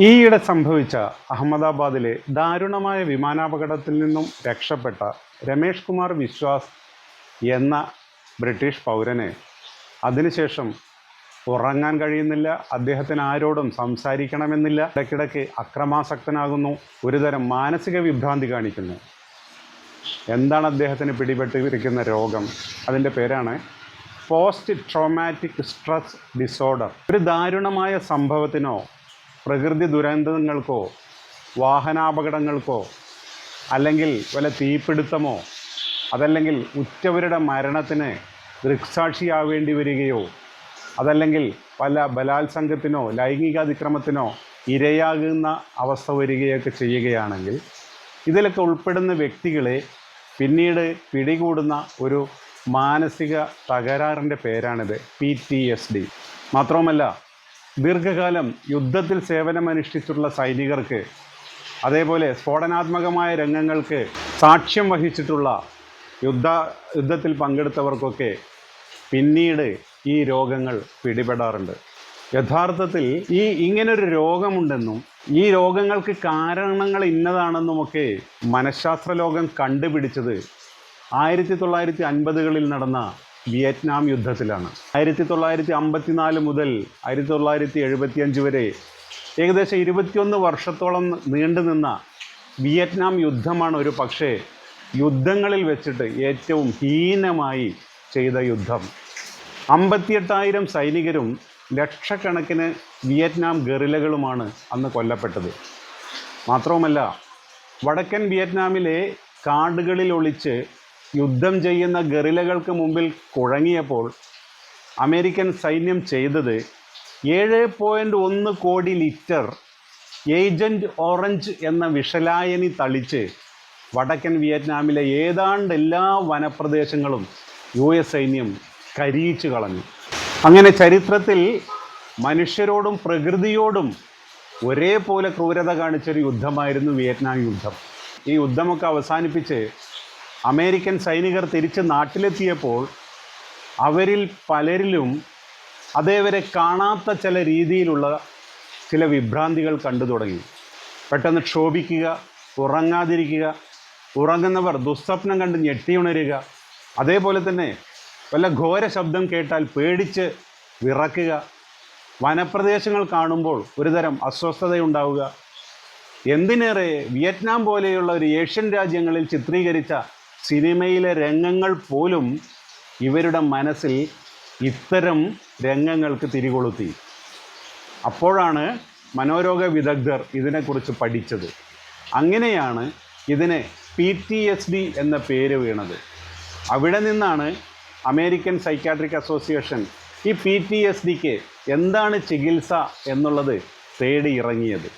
ഈയിടെ സംഭവിച്ച അഹമ്മദാബാദിലെ ദാരുണമായ വിമാനാപകടത്തിൽ നിന്നും രക്ഷപ്പെട്ട രമേഷ് കുമാർ വിശ്വാസ് എന്ന ബ്രിട്ടീഷ് പൗരനെ അതിനുശേഷം ഉറങ്ങാൻ കഴിയുന്നില്ല. അദ്ദേഹത്തിന് ആരോടും സംസാരിക്കണമെന്നില്ല. ഇടയ്ക്കിടയ്ക്ക് അക്രമാസക്തനാകുന്നു. ഒരുതരം മാനസിക വിഭ്രാന്തി കാണിക്കുന്നു. എന്താണ് അദ്ദേഹത്തിന് പിടിപെട്ടിരിക്കുന്ന രോഗം? അതിന്റെ പേരാണ് പോസ്റ്റ് ട്രോമാറ്റിക് സ്ട്രെസ് ഡിസോർഡർ. ഒരു ദാരുണമായ സംഭവത്തിനോ പ്രകൃതി ദുരന്തങ്ങൾക്കോ വാഹനാപകടങ്ങൾക്കോ അല്ലെങ്കിൽ വല്ല തീപിടുത്തമോ അതല്ലെങ്കിൽ ഉറ്റവരുടെ മരണത്തിന് ദൃക്സാക്ഷിയാവേണ്ടി വരികയോ അതല്ലെങ്കിൽ പല ബലാത്സംഗത്തിനോ ലൈംഗിക അതിക്രമത്തിനോ ഇരയാകുന്ന അവസ്ഥ വരികയൊക്കെ ചെയ്യുകയാണെങ്കിൽ ഇതിലൊക്കെ ഉൾപ്പെടുന്ന വ്യക്തികളെ പിന്നീട് പിടികൂടുന്ന ഒരു മാനസിക തകരാറിന്റെ പേരാണിത് പി ടി എസ് ഡി മാത്രവുമല്ല ദീർഘകാലം യുദ്ധത്തിൽ സേവനമനുഷ്ഠിച്ചിട്ടുള്ള സൈനികർക്ക് അതേപോലെ സ്ഫോടനാത്മകമായ രംഗങ്ങൾക്ക് സാക്ഷ്യം വഹിച്ചിട്ടുള്ള യുദ്ധ യുദ്ധത്തിൽ പങ്കെടുത്തവർക്കൊക്കെ പിന്നീട് ഈ രോഗങ്ങൾ പിടിപെടാറുണ്ട്. യഥാർത്ഥത്തിൽ ഈ ഇങ്ങനൊരു രോഗമുണ്ടെന്നും ഈ രോഗങ്ങൾക്ക് കാരണങ്ങൾ ഇന്നതാണെന്നുമൊക്കെ മനഃശാസ്ത്ര ലോകം കണ്ടുപിടിച്ചത് ആയിരത്തി തൊള്ളായിരത്തി അൻപതുകളിൽ നടന്ന വിയറ്റ്നാം യുദ്ധത്തിലാണ്. ആയിരത്തി തൊള്ളായിരത്തി അമ്പത്തിനാല് മുതൽ ആയിരത്തി തൊള്ളായിരത്തി എഴുപത്തിയഞ്ച് വരെ ഏകദേശം ഇരുപത്തിയൊന്ന് വർഷത്തോളം നീണ്ടുനിന്ന വിയറ്റ്നാം യുദ്ധമാണ് ഒരു പക്ഷേ യുദ്ധങ്ങളിൽ വെച്ചിട്ട് ഏറ്റവും ഹീനമായി ചെയ്ത യുദ്ധം. അമ്പത്തിയെട്ടായിരം സൈനികരും ലക്ഷക്കണക്കിന് വിയറ്റ്നാം ഗറിലകളുമാണ് അന്ന് കൊല്ലപ്പെട്ടത്. മാത്രവുമല്ല വടക്കൻ വിയറ്റ്നാമിലെ കാടുകളിൽ ഒളിച്ച് യുദ്ധം ചെയ്യുന്ന ഗറിലകൾക്ക് മുമ്പിൽ കുഴങ്ങിയപ്പോൾ അമേരിക്കൻ സൈന്യം ചെയ്തത് ഏഴ് പോയിന്റ് ഒന്ന് കോടി ലിറ്റർ ഏജന്റ് ഓറഞ്ച് എന്ന വിഷലായനി തളിച്ച് വടക്കൻ വിയറ്റ്നാമിലെ ഏതാണ്ട് എല്ലാ വനപ്രദേശങ്ങളും യു എസ് സൈന്യം കരിയിച്ചു കളഞ്ഞു. അങ്ങനെ ചരിത്രത്തിൽ മനുഷ്യരോടും പ്രകൃതിയോടും ഒരേപോലെ ക്രൂരത കാണിച്ചൊരു യുദ്ധമായിരുന്നു വിയറ്റ്നാം യുദ്ധം. ഈ യുദ്ധമൊക്കെ അവസാനിപ്പിച്ച് അമേരിക്കൻ സൈനികർ തിരിച്ച് നാട്ടിലെത്തിയപ്പോൾ അവരിൽ പലരിലും അതേവരെ കാണാത്ത ചില രീതിയിലുള്ള ചില വിഭ്രാന്തികൾ കണ്ടു തുടങ്ങി. പെട്ടെന്ന് ക്ഷോഭിക്കുക ഉറങ്ങാതിരിക്കുക ഉറങ്ങുന്നവർ ദുസ്വപ്നം കണ്ട് ഞെട്ടിയുണരുക അതേപോലെ തന്നെ വല്ല ഘോര ശബ്ദം കേട്ടാൽ പേടിച്ച് വിറക്കുക. വനപ്രദേശങ്ങൾ കാണുമ്പോൾ ഒരുതരം അസ്വസ്ഥതയുണ്ടാവുക. എന്തിനേറെ വിയറ്റ്നാം പോലെയുള്ള ഒരു ഏഷ്യൻ രാജ്യങ്ങളിൽ ചിത്രീകരിച്ച സിനിമയിലെ രംഗങ്ങൾ പോലും ഇവരുടെ മനസ്സിൽ ഇത്തരം രംഗങ്ങൾക്ക് തിരികൊളുത്തി. അപ്പോഴാണ് മനോരോഗ വിദഗ്ധർ ഇതിനെക്കുറിച്ച് പഠിച്ചത്. അങ്ങനെയാണ് ഇതിന് പി ടി എസ് ഡി എന്ന പേര് വീണത്. അവിടെ നിന്നാണ് അമേരിക്കൻ സൈക്കാട്രിക് അസോസിയേഷൻ ഈ പി ടി എസ് ഡിക്ക് എന്താണ് ചികിത്സ എന്നുള്ളത് തേടി ഇറങ്ങിയത്.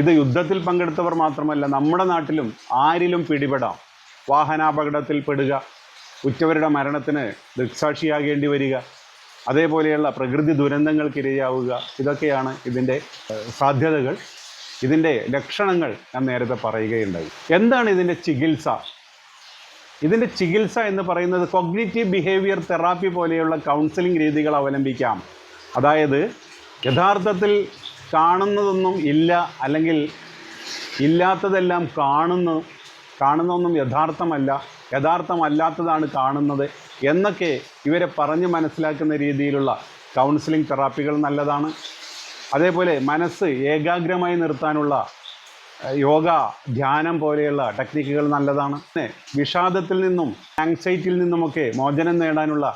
ഇത് യുദ്ധത്തിൽ പങ്കെടുത്തവർ മാത്രമല്ല നമ്മുടെ നാട്ടിലും ആരിലും പിടിപെടാം. വാഹനാപകടത്തിൽ പെടുക ഉറ്റവരുടെ മരണത്തിന് ദൃക്സാക്ഷിയാകേണ്ടി വരിക അതേപോലെയുള്ള പ്രകൃതി ദുരന്തങ്ങൾക്കിരയാവുക ഇതൊക്കെയാണ് ഇതിന്റെ സാധ്യതകൾ. ഇതിന്റെ ലക്ഷണങ്ങൾ ഞാൻ നേരത്തെ പറയുകയുണ്ടായി. എന്താണ് ഇതിന്റെ ചികിത്സ? ഇതിന്റെ ചികിത്സ എന്ന് പറയുന്നത് കൊഗ്നിറ്റീവ് ബിഹേവിയർ തെറാപ്പി പോലെയുള്ള കൗൺസിലിംഗ് രീതികൾ അവലംബിക്കാം. അതായത് യഥാർത്ഥത്തിൽ കാണുന്നതൊന്നും ഇല്ല അല്ലെങ്കിൽ ഇല്ലാത്തതെല്ലാം കാണുന്നു കാണുന്നതൊന്നും യഥാർത്ഥമല്ല യഥാർത്ഥമല്ലാത്തതാണ് കാണുന്നത് എന്നൊക്കെ ഇവരെ പറഞ്ഞ് മനസ്സിലാക്കുന്ന രീതിയിലുള്ള കൗൺസിലിംഗ് തെറാപ്പികൾ നല്ലതാണ്. അതേപോലെ മനസ്സ് ഏകാഗ്രമായി നിർത്താനുള്ള യോഗ ധ്യാനം പോലെയുള്ള ടെക്നിക്കുകൾ നല്ലതാണ്. വിഷാദത്തിൽ നിന്നും ആങ്സൈറ്റിയിൽ നിന്നുമൊക്കെ മോചനം നേടാനുള്ള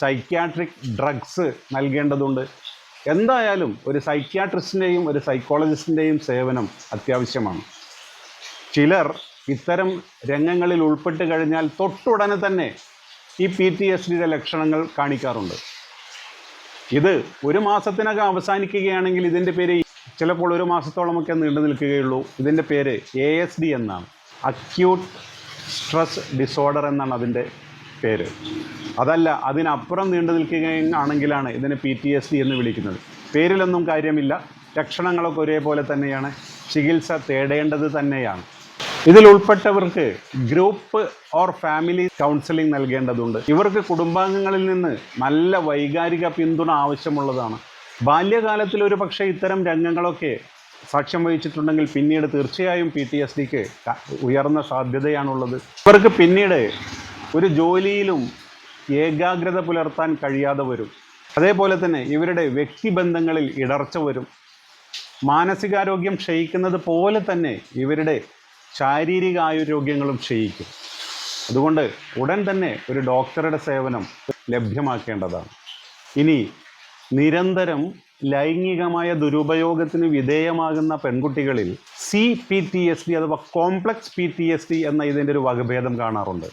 സൈക്യാട്രിക് ഡ്രഗ്സ് നൽകേണ്ടതുണ്ട്. എന്തായാലും ഒരു സൈക്യാട്രിസ്റ്റിന്റെയും ഒരു സൈക്കോളജിസ്റ്റിന്റെയും സേവനം അത്യാവശ്യമാണ്. ചിലർ ഇത്തരം രംഗങ്ങളിൽ ഉൾപ്പെട്ട് കഴിഞ്ഞാൽ തൊട്ടുടനെ തന്നെ ഈ പി ടി എസ് ഡിയുടെ ലക്ഷണങ്ങൾ കാണിക്കാറുണ്ട്. ഇത് ഒരു മാസത്തിനകം അവസാനിക്കുകയാണെങ്കിൽ ഇതിന്റെ പേര് ചിലപ്പോൾ ഒരു മാസത്തോളമൊക്കെ നീണ്ടു നിൽക്കുകയുള്ളൂ. ഇതിന്റെ പേര് എ എസ് ഡി എന്നാണ്. അക്യൂട്ട് സ്ട്രെസ് ഡിസോർഡർ എന്നാണ് അതിന്റെ പേര്. അതല്ല അതിനപ്പുറം നീണ്ടു നിൽക്കുകയാണെങ്കിലാണ് ഇതിനെ പി ടി എസ് ഡി എന്ന് വിളിക്കുന്നത്. പേരിലൊന്നും കാര്യമില്ല. ലക്ഷണങ്ങളൊക്കെ ഒരേപോലെ തന്നെയാണ്. ചികിത്സ തേടേണ്ടത് തന്നെയാണ്. ഇതിൽ ഉൾപ്പെട്ടവർക്ക് ഗ്രൂപ്പ് ഓർ ഫാമിലി കൗൺസിലിംഗ് നൽകേണ്ടതുണ്ട്. ഇവർക്ക് കുടുംബാംഗങ്ങളിൽ നിന്ന് നല്ല വൈകാരിക പിന്തുണ ആവശ്യമുള്ളതാണ്. ബാല്യകാലത്തിൽ ഒരു പക്ഷേ ഇത്തരം രംഗങ്ങളൊക്കെ സാക്ഷ്യം വഹിച്ചിട്ടുണ്ടെങ്കിൽ പിന്നീട് തീർച്ചയായും പി ടി എസ് ഡിക്ക് ഉയർന്ന സാധ്യതയാണുള്ളത്. ഇവർക്ക് പിന്നീട് ഒരു ജോലിയിലും ഏകാഗ്രത പുലർത്താൻ കഴിയാതെ വരും. അതേപോലെ തന്നെ ഇവരുടെ വ്യക്തിബന്ധങ്ങളിൽ ഇടർച്ച വരും. മാനസികാരോഗ്യം ക്ഷയിക്കുന്നത് പോലെ തന്നെ ഇവരുടെ ശാരീരിക ആരോഗ്യങ്ങളും ക്ഷയിക്കും. അതുകൊണ്ട് ഉടൻ തന്നെ ഒരു ഡോക്ടറുടെ സേവനം ലഭ്യമാക്കേണ്ടതാണ്. ഇനി നിരന്തരം ലൈംഗികമായ ദുരുപയോഗത്തിന് വിധേയമാകുന്ന പെൺകുട്ടികളിൽ C P T S D അഥവാ complex P T S D എന്ന ഇതിന്റെ ഒരു വകഭേദം കാണാറുണ്ട്.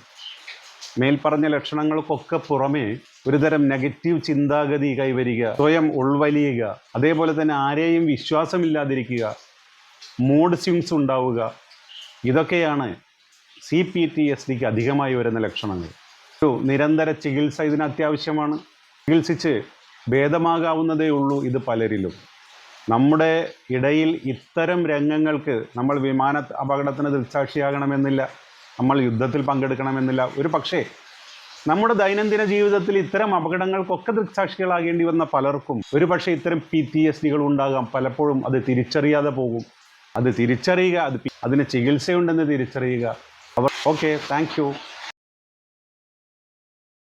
മേൽപ്പറഞ്ഞ ലക്ഷണങ്ങൾക്കൊക്കെ പുറമേ ഒരുതരം നെഗറ്റീവ് ചിന്താഗതി കൈവരിക സ്വയം ഉൾവലിയുക അതേപോലെ തന്നെ ആരെയും വിശ്വാസമില്ലാതിരിക്കുക മൂഡ് സ്വിങ്സ് ഉണ്ടാവുക ഇതൊക്കെയാണ് സി പി ടി എസ് ഡിക്ക് അധികമായി വരുന്ന ലക്ഷണങ്ങൾ. ഒരു നിരന്തര ചികിത്സ ഇതിന് അത്യാവശ്യമാണ്. ചികിത്സിച്ച് ഭേദമാകാവുന്നതേ ഉള്ളൂ ഇത് പലരിലും. നമ്മുടെ ഇടയിൽ ഇത്തരം രംഗങ്ങൾക്ക് നമ്മൾ വിമാന അപകടത്തിന് ദൃക്സാക്ഷിയാകണമെന്നില്ല. നമ്മൾ യുദ്ധത്തിൽ പങ്കെടുക്കണമെന്നില്ല. ഒരു പക്ഷേ നമ്മുടെ ദൈനംദിന ജീവിതത്തിൽ ഇത്തരം അപകടങ്ങൾക്കൊക്കെ ദൃക്സാക്ഷികളാകേണ്ടി വന്ന പലർക്കും ഒരു പക്ഷേ ഇത്തരം പി ടി എസ് ഡികൾ ഉണ്ടാകാം. പലപ്പോഴും അത് തിരിച്ചറിയാതെ പോകും. അത് തിരിച്ചറിയുക അത് അതിന് ചികിത്സയുണ്ടെന്ന് തിരിച്ചറിയുക. അവർ ഓക്കെ താങ്ക്